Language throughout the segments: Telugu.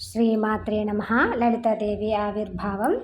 శ్రీమాత్రే నమ. లలితాదేవి ఆవిర్భావం.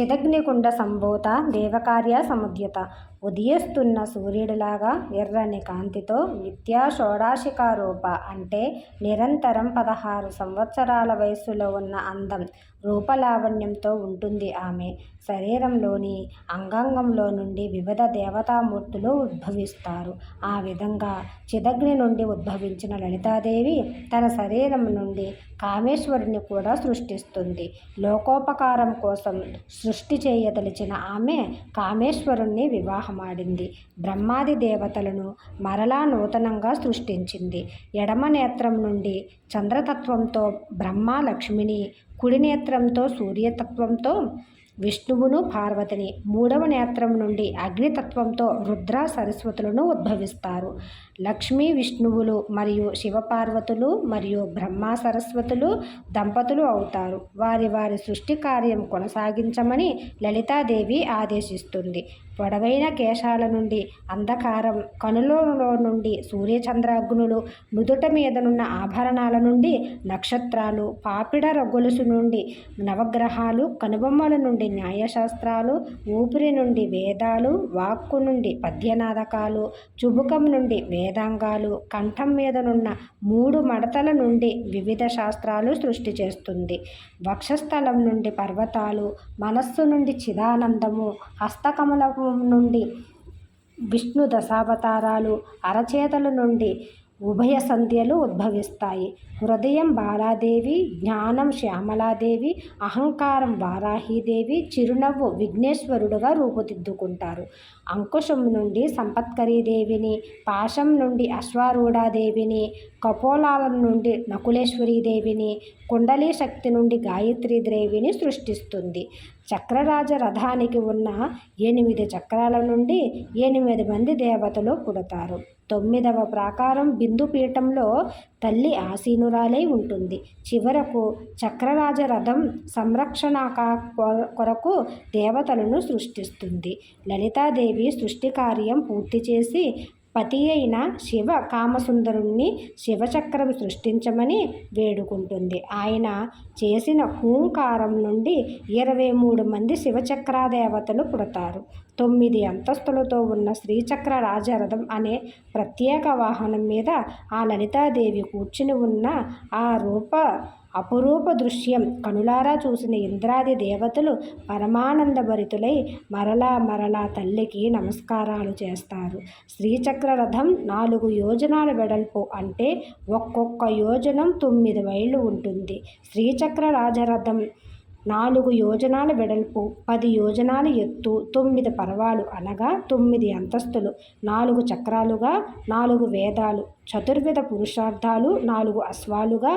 చిదగ్నికుండ సంభూత దేవకార్య సముద్యత. ఉదయిస్తున్న సూర్యుడిలాగా ఎర్రని కాంతితో నిత్యా షోడాశికారూప అంటే నిరంతరం పదహారు సంవత్సరాల వయస్సులో ఉన్న అందం రూపలావణ్యంతో ఉంటుంది ఆమె. శరీరంలోని అంగాంగంలో నుండి వివిధ దేవతామూర్తులు ఉద్భవిస్తారు. ఆ విధంగా చిదగ్ని నుండి ఉద్భవించిన లలితాదేవి తన శరీరం నుండి కామేశ్వరుని కూడా సృష్టిస్తుంది. లోకోపకారం కోసం సృష్టి చేయదలిచిన ఆమె కామేశ్వరుణ్ణి వివాహం వివాహమాడింది బ్రహ్మాది దేవతలను మరలా నూతనంగా సృష్టించింది. ఎడమ నేత్రం నుండి చంద్రతత్వంతో బ్రహ్మ లక్ష్మిని కుడి నేత్రంతో సూర్యతత్వంతో విష్ణువును పార్వతిని మూడవ నేత్రం నుండి అగ్నితత్వంతో రుద్ర సరస్వతులను ఉద్భవిస్తారు. లక్ష్మీ విష్ణువులు మరియు శివపార్వతులు మరియు బ్రహ్మ సరస్వతులు దంపతులు అవుతారు. వారి వారి సృష్టి కార్యం కొనసాగించమని లలితాదేవి ఆదేశిస్తుంది. పొడవైన కేశాల నుండి అంధకారం కనులలో నుండి సూర్యచంద్రాగ్నులు నుదుట మీదనున్న ఆభరణాల నుండి నక్షత్రాలు పాపిడ రొగొలుసు నుండి నవగ్రహాలు కనుబొమ్మల నుండి న్యాయశాస్త్రాలు ఊపిరి నుండి వేదాలు వాక్కు నుండి పద్యనాదకాలు చుబుకం నుండి వేదాంగాలు కంఠం మీదనున్న మూడు మడతల నుండి వివిధ శాస్త్రాలు సృష్టి చేస్తుంది. వక్షస్థలం నుండి పర్వతాలు మనస్సు నుండి చిదానందము హస్తకమలము నుండి విష్ణు దశావతారాలు అరచేతల నుండి ఉభయ సంధ్యలు ఉద్భవిస్తాయి. హృదయం బాలాదేవి జ్ఞానం శ్యామలాదేవి అహంకారం వారాహీదేవి చిరునవ్వు విఘ్నేశ్వరుడుగా రూపుదిద్దుకుంటారు. అంకుశం నుండి సంపత్కరీదేవిని పాశం నుండి అశ్వారూఢాదేవిని కపోలాల నుండి నకులేశ్వరీదేవిని కుండలీ శక్తి నుండి గాయత్రీదేవిని సృష్టిస్తుంది. చక్రరాజ రథానికి ఉన్న ఎనిమిది చక్రాల నుండి ఎనిమిది మంది దేవతలు పుడతారు. తొమ్మిదవ ప్రాకారం బిందు పీఠంలో తల్లి ఆసీనురాలై ఉంటుంది. చివరకు చక్రరాజ రథం సంరక్షణ కొరకు దేవతలను సృష్టిస్తుంది. లలితాదేవి సృష్టి కార్యం పూర్తి చేసి పతి అయిన శివ కామసుందరుణ్ణి శివచక్రం సృష్టించమని వేడుకుంటుంది. ఆయన చేసిన హూంకారం నుండి ఇరవై మూడు మంది శివచక్రాదేవతలు పుడతారు. తొమ్మిది అంతస్తులతో ఉన్న శ్రీచక్ర రాజరథం అనే ప్రత్యేక వాహనం మీద ఆ లలితాదేవి కూర్చుని ఉన్న ఆ రూప అపురూప దృశ్యం కనులారా చూసిన ఇంద్రాది దేవతలు పరమానందభరితులై మరలా మరలా తల్లికి నమస్కారాలు చేస్తారు. శ్రీచక్ర రథం నాలుగు యోజనాల వెడల్పు అంటే ఒక్కొక్క యోజనం తొమ్మిది మైళ్ళు ఉంటుంది. శ్రీచక్ర రాజరథం నాలుగు యోజనాల వెడల్పు పది యోజనాల ఎత్తు తొమ్మిది పర్వాలు అనగా తొమ్మిది అంతస్తులు నాలుగు చక్రాలుగా నాలుగు వేదాలు చతుర్విధ పురుషార్థాలు నాలుగు అశ్వాలుగా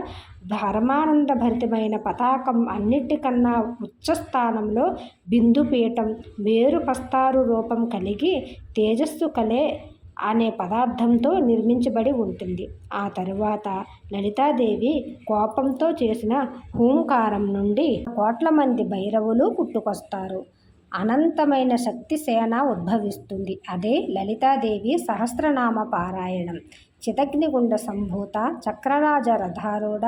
భరమానందభరితమైన పతాకం అన్నిటికన్నా ఉచ్చస్థానంలో బిందుపీఠం వేరు పస్తారు రూపం కలిగి తేజస్సు కలే అనే పదార్థంతో నిర్మించబడి ఉంటుంది. ఆ తరువాత లలితాదేవి కోపంతో చేసిన హూంకారం నుండి కోట్ల మంది భైరవులు పుట్టుకొస్తారు. అనంతమైన శక్తి సేన ఉద్భవిస్తుంది. అదే లలితాదేవి సహస్రనామ పారాయణం. చితగ్నిగుండ సంభూత చక్రరాజ రథారూఢ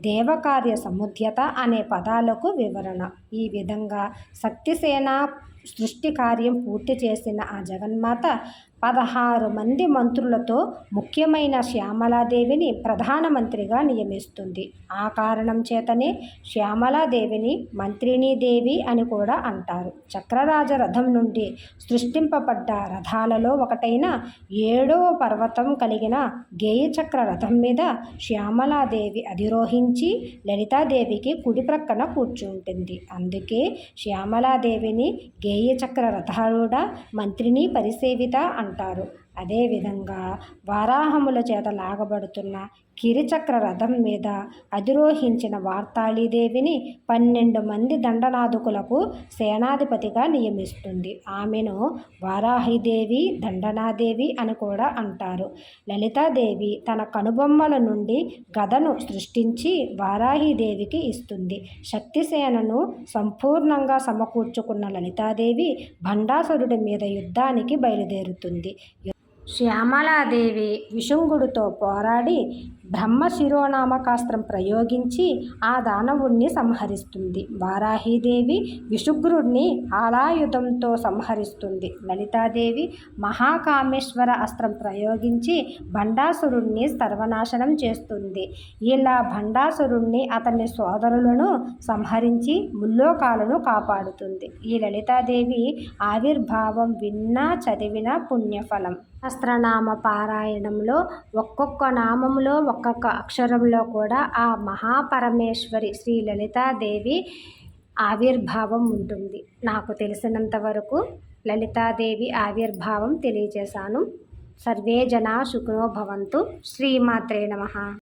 దేవకార్య సముద్యత అనే పదాలకు వివరణ. ఈ విధంగా శక్తిసేన సృష్టి కార్యం పూర్తి చేసిన ఆ జగన్మాత పదహారు మంది మంత్రులతో ముఖ్యమైన శ్యామలాదేవిని ప్రధానమంత్రిగా నియమిస్తుంది. ఆ కారణం చేతనే శ్యామలాదేవిని మంత్రిని దేవి అని కూడా అంటారు. చక్రరాజ రథం నుండి సృష్టింపబడ్డ రథాలలో ఒకటైన ఏడవ పర్వతం కలిగిన గేయచక్ర రథం మీద శ్యామలాదేవి అధిరోహించి లలితాదేవికి కుడి ప్రక్కన కూర్చుంటుంది. అందుకే శ్యామలాదేవిని గే గేయచక్ర రథారూఢ మంత్రిని పరిసేవిత అంటారు. అదేవిధంగా వారాహముల చేత లాగబడుతున్న కిరిచక్ర రథం మీద అధిరోహించిన వార్తాళీదేవిని పన్నెండు మంది దండనాథకులకు సేనాధిపతిగా నియమిస్తుంది. ఆమెను వారాహిదేవి దండనాదేవి అని కూడా అంటారు. లలితాదేవి తన కనుబొమ్మల నుండి గదను సృష్టించి వారాహిదేవికి ఇస్తుంది. శక్తిసేనను సంపూర్ణంగా సమకూర్చుకున్న లలితాదేవి భండాసురుడి మీద యుద్ధానికి బయలుదేరుతుంది. శ్యామలాదేవి విశుంగుడితో పోరాడి బ్రహ్మ శిరోనామకాస్త్రం ప్రయోగించి ఆ దానవుణ్ణి సంహరిస్తుంది. వారాహీదేవి విషుగ్రుడిని ఆలాయుధంతో సంహరిస్తుంది. లలితాదేవి మహాకామేశ్వర అస్త్రం ప్రయోగించి భండాసురుణ్ణి సర్వనాశనం చేస్తుంది. ఇలా భండాసురుణ్ణి అతని సోదరులను సంహరించి ముల్లోకాలను కాపాడుతుంది. ఈ లలితాదేవి ఆవిర్భావం విన్నా చదివిన పుణ్యఫలం. సహస్రనామ పారాయణంలో ఒక్కొక్క నామంలో ఒక్కొక్క అక్షరంలో కూడా ఆ మహాపరమేశ్వరి శ్రీ లలితాదేవి ఆవిర్భావం ఉంటుంది. నాకు తెలిసినంత వరకు లలితాదేవి ఆవిర్భావం తెలియజేశాను. సర్వే జనా సుఖినో భవంతు. శ్రీమాత్రే నమః.